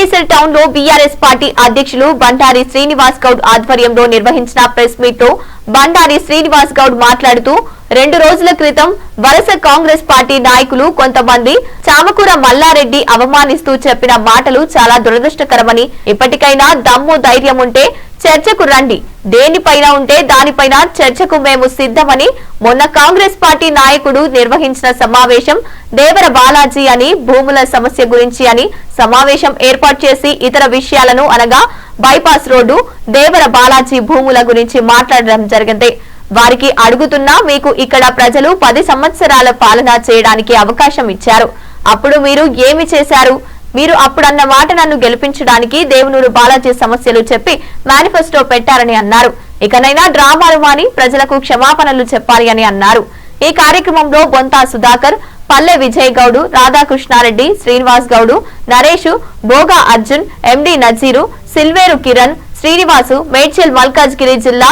గట్కేసర్ టౌన్లో BRS party అధ్యక్షులు బండారి శ్రీనివాస్ గౌడ్ ఆధ్వర్యంలో నిర్వహించిన ప్రెస్ మీట్లో బండారి శ్రీనివాస్ గౌడ్ మాట్లాడుతూ రెండు రోజుల క్రితం వలస కాంగ్రెస్ పార్టీ నాయకులు కొంతమంది చామకూర మల్లారెడ్డి అవమానిస్తూ చెప్పిన మాటలు చాలా దురదృష్టకరమని ఇప్పటికైనా దమ్ము ధైర్యం ఉంటే చర్చకు రండి దేనిపైన ఉంటే దానిపైన చర్చకు మేము సిద్ధమని మొన్న కాంగ్రెస్ పార్టీ నాయకుడు నిర్వహించిన సమావేశం దేవర బాలాజీ అని భూముల సమస్య గురించి అని సమావేశం ఏర్పాటు చేసి ఇతర విషయాలను అనగా బైపాస్ రోడ్డు దేవర బాలాజీ భూముల గురించి మాట్లాడడం జరిగింది. వారికి అడుగుతున్నా మీకు ఇక్కడ ప్రజలు పది సంవత్సరాల పాలన చేయడానికి అవకాశం ఇచ్చారు. అప్పుడు మీరు ఏమి చేశారు? మీరు అప్పుడన్న మాట నన్ను గెలిపించడానికి దేవునూరు బాలాజీ సమస్యలు చెప్పి మేనిఫెస్టో పెట్టారని అన్నారు. ఇకనైనా డ్రామాలు మాని ప్రజలకు క్షమాపణలు చెప్పాలి అని అన్నారు. ఈ కార్యక్రమంలో బొంతా సుధాకర్ పల్లె విజయ్ గౌడు రాధాకృష్ణారెడ్డి శ్రీనివాస్ గౌడు నరేష్ బోగా అర్జున్ ఎండి నజీరు సిల్వేరు కిరణ్ శ్రీనివాసు మేడ్చల్ మల్కాజ్గిరి జిల్లా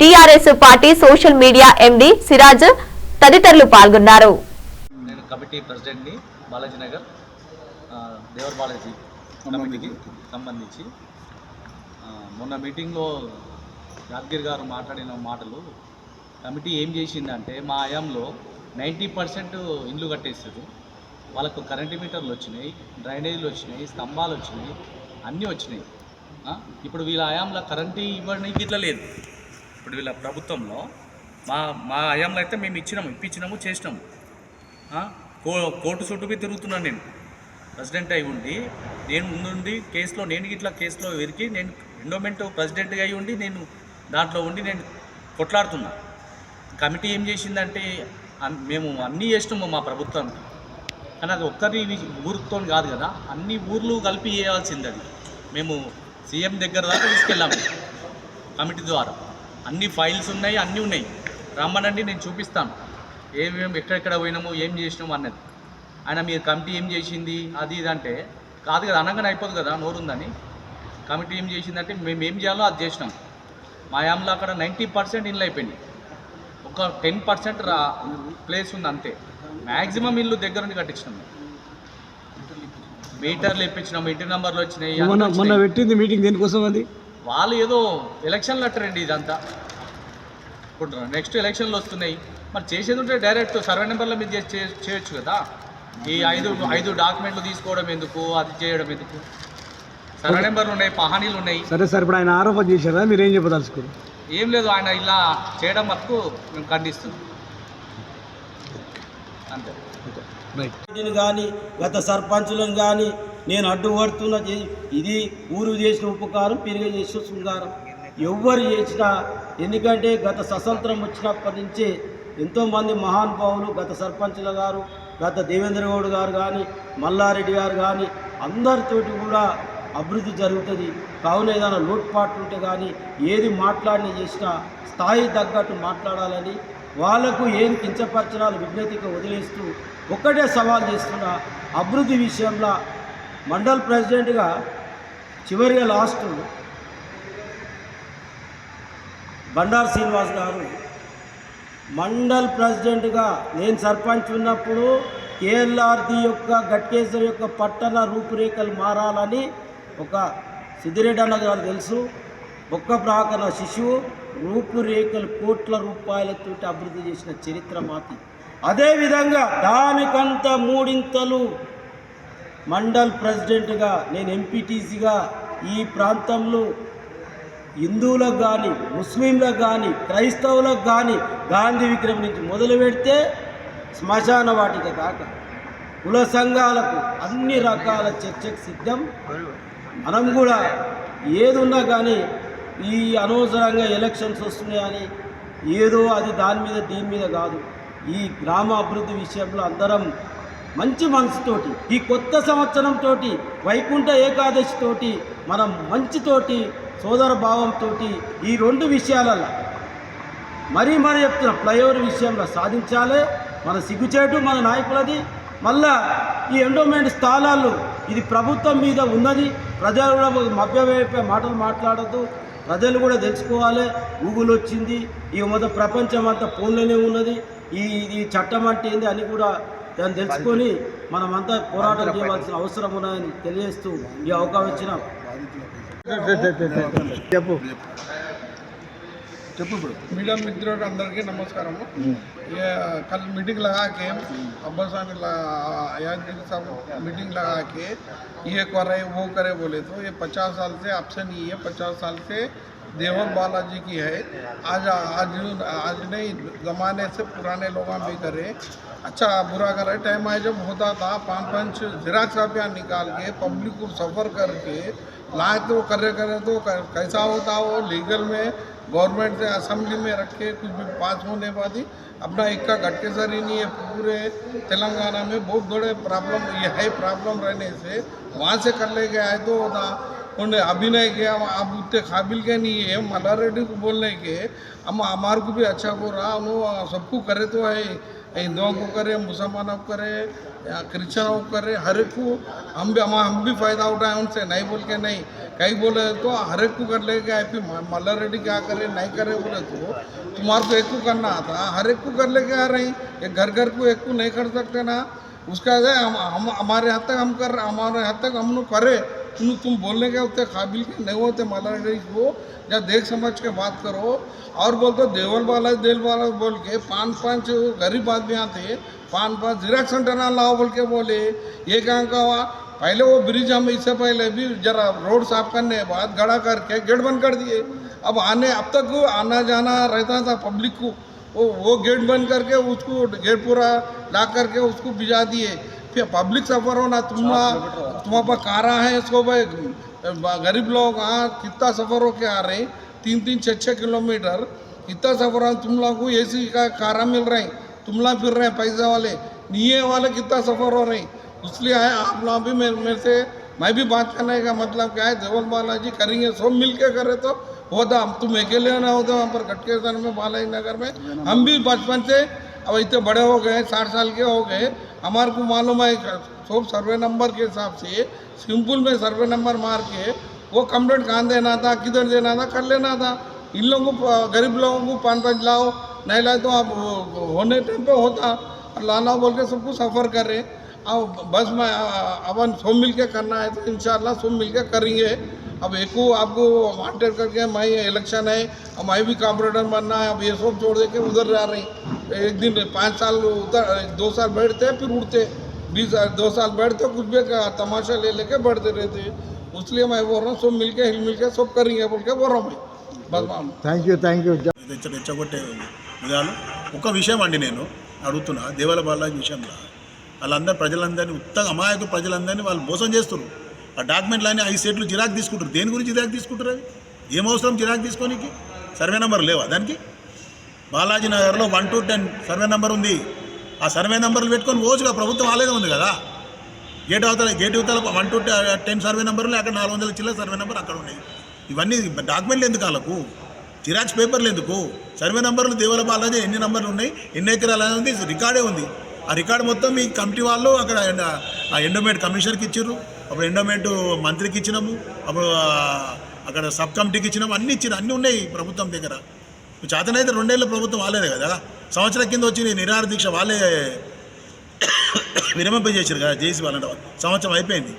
TRS party social media MD Siraj తదితరులు పాల్గొన్నారు. నేను కమిటీ ప్రెసిడెంట్ని బాలాజీ నగర్ దేవర్ బాలాజీ కమిటీకి సంబంధించి. మొన్న మీటింగ్లో యాదగిరి గారు మాట్లాడిన మాటలు కమిటీ ఏం చేసిందంటే మా హయాంలో నైంటీ పర్సెంట్ ఇండ్లు కట్టేసారు వాళ్ళకు కరెంటు మీటర్లు వచ్చినాయి డ్రైనేజీలు వచ్చినాయి స్తంభాలు వచ్చినాయి అన్నీ వచ్చినాయి. ఇప్పుడు వీళ్ళ హయాంలో కరెంటు ఇవ్వడానికి ఇట్లా లేదు. ఇప్పుడు వీళ్ళ ప్రభుత్వంలో మా మా హయాంలో అయితే మేము ఇచ్చినాము ఇప్పించినాము చేసినాము. కోర్టు చుట్టూ తిరుగుతున్నాను నేను. ప్రెసిడెంట్ అయి ఉండి నేను ముందుండి కేసులో నేను ఇట్లా కేసులో వెరికి నేను ఎండోమెంట్ ప్రెసిడెంట్గా అయి ఉండి నేను దాంట్లో ఉండి నేను కొట్లాడుతున్నా. కమిటీ ఏం చేసిందంటే అన్- మేము అన్నీ చేసినాము మా ప్రభుత్వానికి కానీ అది ఒక్కరి ఊరితో కాదు కదా అన్ని ఊర్లు కలిపి చేయాల్సింది అది మేము సీఎం దగ్గర దాకా తీసుకెళ్ళాము కమిటీ ద్వారా. అన్ని ఫైల్స్ ఉన్నాయి అన్నీ ఉన్నాయి. రమ్మనండి నేను చూపిస్తాను. ఏమేమి ఎక్కడెక్కడ పోయినాము ఏం చేసినాము అన్నది. ఆయన మీరు కమిటీ ఏం చేసింది? అది ఇది అంటే కాదు కదా అనగానే అయిపోదు కదా నోరుందని. కమిటీ ఏం చేసిందంటే మేము ఏం చేయాలో అది చేసినాం. మా యాంలో అక్కడ నైంటీ పర్సెంట్ ఇల్లు అయిపోయింది ఒక టెన్ పర్సెంట్ రా ప్లేస్ ఉంది అంతే. మ్యాక్సిమం ఇల్లు దగ్గర నుండి కట్టించినాం. మీటర్లు ఇప్పించినాం ఇంటి నెంబర్లు వచ్చినాయి మొన్న. పెట్టింది మీటింగ్ దేనికోసం అది? వాళ్ళు ఏదో ఎలక్షన్లు అట్టరండి ఇదంతా. ఇప్పుడు నెక్స్ట్ ఎలక్షన్లు వస్తున్నాయి. మరి చేసేది ఉంటే డైరెక్ట్ సర్వే నెంబర్ల మీద చేయొచ్చు కదా. ఈ ఐదు ఐదు డాక్యుమెంట్లు తీసుకోవడం ఎందుకు? అది చేయడం ఎందుకు? సర్వే నెంబర్లు ఉన్నాయి పహానీలు ఉన్నాయి. సరే సార్ ఇప్పుడు ఆయన ఆరోపణ చేశారా? మీరు ఏం చెప్పదలుచుకోరు ఏం లేదు ఆయన ఇలా చేయడం మటుకు మేము ఖండిస్తున్నాం అంతే. రైట్. రెడ్డిని కానీ గత సర్పంచులను కానీ నేను అడ్డుపడుతున్న ఇది ఊరు చేసిన ఉపకారం పెరిగే చేసిన శృంగారం ఎవ్వరు చేసినా ఎందుకంటే గత స్వతంత్రం వచ్చినప్పటి నుంచే ఎంతోమంది మహానుభావులు గత సర్పంచుల గారు గత దేవేంద్ర గౌడ్ గారు కానీ మల్లారెడ్డి గారు కానీ అందరితోటి కూడా అభివృద్ధి జరుగుతుంది. కావున ఏదైనా లోటుపాట్లు ఉంటే కానీ ఏది మాట్లాడిన చేసినా స్థాయి తగ్గట్టు మాట్లాడాలని వాళ్ళకు ఏం కించపరచడాలు విజ్ఞతగా వదిలేస్తూ ఒక్కటే సవాల్ చేస్తున్న అభివృద్ధి విషయంలో మండల్ ప్రెసిడెంట్గా చివరిగా లాస్ట్ బండారు శ్రీనివాస్ గారు మండల్ ప్రెసిడెంట్గా నేను సర్పంచ్ ఉన్నప్పుడు కేఎల్ఆర్ది యొక్క గట్కేశ్వర్ యొక్క పట్టణ రూపురేఖలు మారాలని ఒక సిద్ధిరెడ్డి అన్న గారు తెలుసు. ఒక్క ప్రాకన శిశువు రూపురేఖలు కోట్ల రూపాయలతో అభివృద్ధి చేసిన చరిత్ర మాతి అదేవిధంగా దానికంత మూడింతలు మండల్ ప్రెసిడెంట్గా నేను ఎంపీటీసీగా ఈ ప్రాంతంలో హిందువులకు కానీ ముస్లింలకు కానీ క్రైస్తవులకు కానీ గాంధీ విగ్రహం నుంచి మొదలు పెడితే శ్మశాన వాటిక దాకా కుల సంఘాలకు అన్ని రకాల చర్చకు సిద్ధం. మనం కూడా ఏదున్నా కానీ ఈ అనవసరంగా ఎలక్షన్స్ వస్తున్నాయని ఏదో అది దాని మీద దీని మీద కాదు. ఈ గ్రామ అభివృద్ధి విషయంలో అందరం మంచి మనసుతోటి ఈ కొత్త సంవత్సరంతో వైకుంఠ ఏకాదశితోటి మనం మంచితోటి సోదర భావంతో ఈ రెండు విషయాలలో మరీ మరీ చెప్తున్న ఫ్లైఓవర్ విషయంలో సాధించాలి. మన సిగ్గుచేటు మన నాయకులది. మళ్ళా ఈ ఎండోమెంట్ స్థానాలు ఇది ప్రభుత్వం మీద ఉన్నది. ప్రజలు కూడా మభ్యవైపే మాటలు మాట్లాడద్దు. ప్రజలు కూడా తెలుసుకోవాలి. గూగుల్ వచ్చింది. ఈ మొదటి ప్రపంచం అంతా ఫోన్లోనే ఉన్నది. ఈ ఈ చట్టం అంటే ఏంది అని కూడా దాన్ని తెలుసుకొని మనమంతా పోరాటం చేయవలసిన అవసరం ఉన్నదని తెలియజేస్తూ ఈ అవకాశం ఇచ్చిన చెప్పు मीडिया मित्रों को अंदर के नमस्कार ये कल मीटिंग लगा के अब्बास यादगिरी साहब मीटिंग लगा के ये करे वो करे बोले तो ये पचास साल से आपसे नहीं है पचास साल से देवर बालाजी की है आज आज आज नहीं ज़माने से पुराने लोग भी करे अच्छा बुरा करे टाइम आए जब होता था पाँच पाँच जिराक्स कापियाँ निकाल के पब्लिक को सफ़र करके लाए तो करे करे तो कै- कैसा होता वो लीगल में, गवर्नमेंट से असेंबली में रखे, कुछ भी पास होने बाद ही अपना इक्का घटके सर ही नहीं है, पूरे तेलंगाना में बहुत बड़े प्रॉब्लम ये है प्रॉब्लम रहने से, वहाँ से कर ले गया है तो होता उन्हें अभिनय किया, अब उतने काबिल के नहीं है मल्ला रेड्डी को बोलने के, हम, हमारे को भी अच्छा बोल रहा, उन्होंने, सबको करे तो है हिंदुओं को करे, मुसलमानों को करे, या क्रिश्चनों को करे, हर एक को हम भी, हम हम भी फ़ायदा उठाए उनसे, नहीं बोल के नहीं। कहीं बोले तो हर एक को कर ले गया फिर मल्ला रेड्डी क्या करे, नहीं करे बोले तो तुम्हारे को एक को करना आता हर एक को कर लेके आ रही ये घर घर को एक को नहीं कर सकते ना। उसका हम हमारे हद तक हम कर, हमारे हद तक हम लोग करे। तुम तुम बोलने के उतने काबिल के, नहीं होते रेड्डी को जब देख समझ के बात करो। और बोल तो देवल वाला, देल वाला बोल के पाँच पाँच गरीब आदमी आते पाँच पाँच जिराक्स सेंटर ना लाओ बोल के बोले। ये कहाँ का हुआ? पहले वो ब्रिज हम इससे पहले भी जरा रोड साफ़ करने के बाद गड़ा करके गेट बंद कर दिए। अब आने, अब तक आना जाना रहता था पब्लिक को, वो वो गेट बंद करके उसको गेट पूरा ला करके उसको भिजा दिए। पब्लिक सफ़र होना तुम्हारा तुम्हारे पास कारा है इसको भाई गरीब लोग हाँ कितना सफ़र होके आ रहे हैं? तीन तीन छः छः किलोमीटर। कितना सफ़र हो तुम लोग को ए सी का कारा मिल रहे हैं तुम लोग फिर रहे हैं पैसे वाले। नहीं वाले कितना सफ़र हो रहे हैं? इसलिए है आप लोग भी मेरे मेरे से मैं भी बात करने का मतलब क्या है देवल बालाजी करेंगे सब मिल के करे तो होता हम तुम अकेले ना होते वहाँ पर कटकेसर में बालाजी नगर में हम भी बचपन से अब इतने बड़े हो गए, साठ साल के हो गए, हमारे को मालूम है सब सर्वे नंबर के हिसाब से, सिंपल में सर्वे नंबर मार के, वो कंप्लेंट कहाँ देना था, किधर देना था, कर लेना था। इन लोगों को, गरीब लोगों को पान पाँच लाओ, नहीं लाए तो आप होने टाइम पे होता। लाना बोल के सबको सफ़र कर रहे। अब बस में अपन सब मिल के करना है तो इंशाल्लाह सब मिल के करेंगे अब एक को आपको वांटेड करके मैं इलेक्शन है अब मैं भी कॉपरेटर बनना है अब ये सब छोड़ दे के उधर जा रही एक दिन पाँच साल उधर दो साल बैठते फिर उड़ते बीस दो साल बैठते कुछ भी का तमाशा ले लेके बढ़ते रहते इसलिए मैं बोल रहा हूँ सब मिल के हिल मिल के सब करेंगे बोल के बोल रहा हूँ मैं बस ma'am thank you thank you తెచ్చ తెచ్చగొట్టే విధాలు ఒక విషయం అండి నేను అడుగుతున్నా దేవాల బాలాజీ విషయంలో వాళ్ళందరూ ప్రజలందరినీ ఉత్తగా అమాయక ప్రజలందరినీ వాళ్ళు మోసం చేస్తున్నారు. ఆ డాక్యుమెంట్లన్నీ ఐదు సెట్లు జిరాక్ తీసుకుంటారు. దేని గురించి జిరాక్ తీసుకుంటారు అవి? ఏం అవసరం జిరాక్ తీసుకోనికి? సర్వే నెంబర్ లేవా దానికి? బాలాజీ నగర్లో one two ten survey number ఉంది. ఆ సర్వే నెంబర్లు పెట్టుకొని రోజుగా ప్రభుత్వం వాళ్ళదే ఉంది కదా. గేట్ అవతల గేట్ అవతల వన్ టు టెన్ సర్వే నెంబర్లు అక్కడ నాలుగు వందల చిల్లర సర్వే నెంబర్ అక్కడ ఉన్నాయి. ఇవన్నీ డాక్యుమెంట్లు ఎందుకు వాళ్ళకు? జిరాక్స్ పేపర్లు ఎందుకు? సర్వే నెంబర్లు దేవుల బాలాజీ ఎన్ని నెంబర్లు ఉన్నాయి? ఎన్ని ఎకరాలు ఉంది రికార్డే ఉంది. ఆ రికార్డు మొత్తం మీ కమిటీ వాళ్ళు అక్కడ ఆ ఎండోమెంట్ కమిషనర్కి ఇచ్చారు అప్పుడు ఎండోమెంట్ మంత్రికి ఇచ్చినాము అప్పుడు అక్కడ సబ్ కమిటీకి ఇచ్చినాము అన్నీ ఇచ్చారు అన్నీ ఉన్నాయి ప్రభుత్వం దగ్గర. చేతనైతే రెండేళ్ళ ప్రభుత్వం వాళ్ళేదే కదా సంవత్సరం కింద వచ్చి నిరాహార దీక్ష వాళ్ళే విరమింపజేశారు కదా జేసీ వాళ్ళంటే సంవత్సరం అయిపోయింది.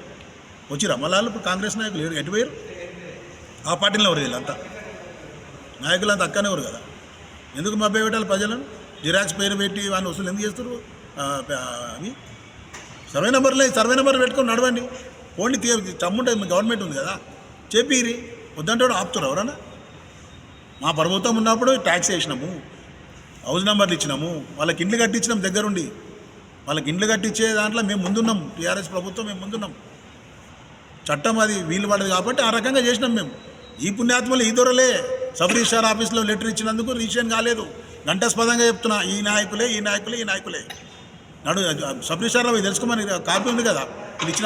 వచ్చిరా మళ్ళీ వాళ్ళు ఇప్పుడు కాంగ్రెస్ నాయకులు లేరు ఎటుపోయారు ఆ పార్టీలో ఎవరు వీళ్ళంతా? నాయకులంతా అక్కనే ఎవరు కదా. ఎందుకు మభ్య పెట్టాలి ప్రజలను? జిరాక్స్ పేరు పెట్టి వాళ్ళని వసూలు ఎందుకు చేస్తారు ఆ, సర్వే నెంబర్లే సర్వే నెంబర్ పెట్టుకొని నడవండి. ఓన్లీ తీ చమ్ముంటే గవర్నమెంట్ ఉంది కదా. చెప్పిరి. వద్దంటే కూడా ఆపుతారు ఎవరన్నా? మా ప్రభుత్వం ఉన్నప్పుడు ట్యాక్స్ వేసినాము. హౌస్ నెంబర్లు ఇచ్చినాము. వాళ్ళకి ఇండ్లు కట్టించినాం దగ్గరుండి. వాళ్ళకి ఇండ్లు కట్టించే దాంట్లో మేము ముందున్నాం. టీఆర్ఎస్ ప్రభుత్వం మేము ముందున్నాం. చట్టం అది వీలు పడదు కాబట్టి ఆ రకంగా చేసినాం మేము. ఈ పుణ్యాత్మలు ఈ దొరలే. సబ్ రిజిస్టార్ ఆఫీస్లో లెటర్ ఇచ్చినందుకు రిజిస్ట్రేషన్ కాలేదు. గంటస్పదంగా చెప్తున్నా ఈ నాయకులే ఈ నాయకులే ఈ నాయకులే. నడు సబ్ రిజిస్టార్లో తెలుసుకోమని కాపీ ఉంది కదా. ఇది ఇచ్చిన